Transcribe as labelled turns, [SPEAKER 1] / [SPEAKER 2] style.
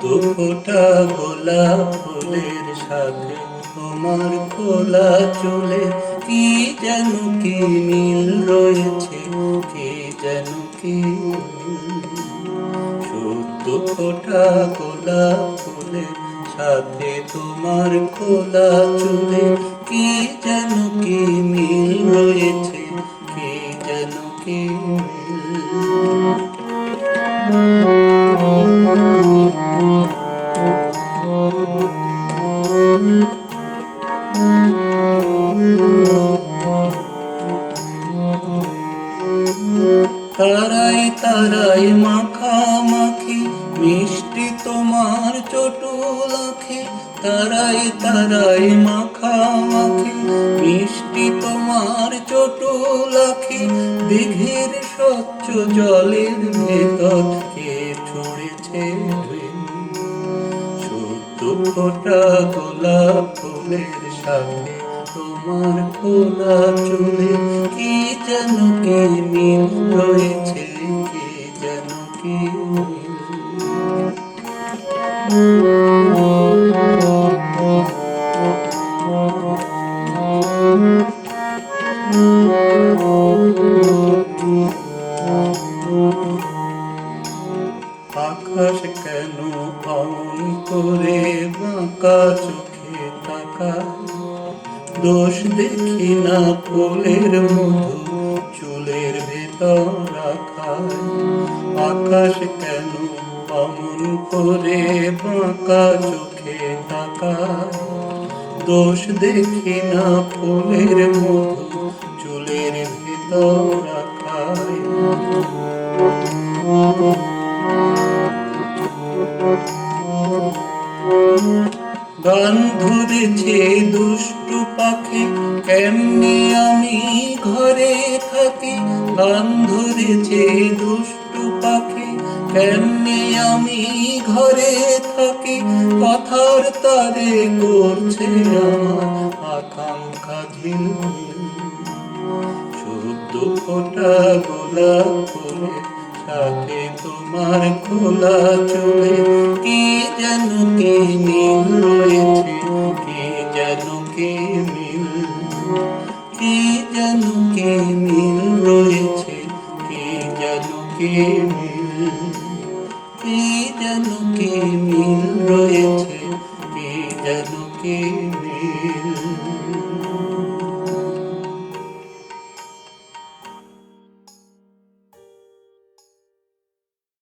[SPEAKER 1] ফোটা গোলাপ ফুলের সাথে তোমার খোলা চুলে কি যেন কি মিল রয়েছে, কি যেন কি? শুদ্ধ ফোটা গোলাপ ফুলের সাথে তোমার খোলা চুলে কি যেন কি মিল রয়েছে, কি যেন কি? মিল তারাই তারাই মাখামাখি, মিষ্টি তোমার চটুল তারাই তারাই মাখামাখি, মিষ্টি তোমার চটুল আখি। দিঘির স্বচ্ছ জলের ভেতর ফোটা গোলাপ ফুলের সাথে তোমার খোলা চুলে কি যেন কি মিল রয়েছে, কি যেন কি মিল। আকাশ কেন অমন করে বাঁকা চোখে তাকা দোষ দেখি না ফুলের মধু, চুলের ভেতর আকাশ কেন অমন করে বাঁকা চোখে তাকায়। দোষ দেখি না ফুলের মধু, চুলের ভেতর রাখায়। গান ধরেছে দুষ্টু পাখি কেমনি আমি ঘরে থাকি। গান ধরেছে দুষ্টু পাখি কেমনি আমি ঘরে থাকি। কথার তারে করছে আমার আকাঙ্ক্ষা ঝিলমিল শুদ্ধ ফোটা গোলাপ ফুলে, সাথে তোমার খোলা চুলে। কি কি মিল রয়েছে কি যেন কে মিল? কে কে মিল রয়েছে কে যেন কে মিল? কে যেন কে মিল রয়েছে কে কি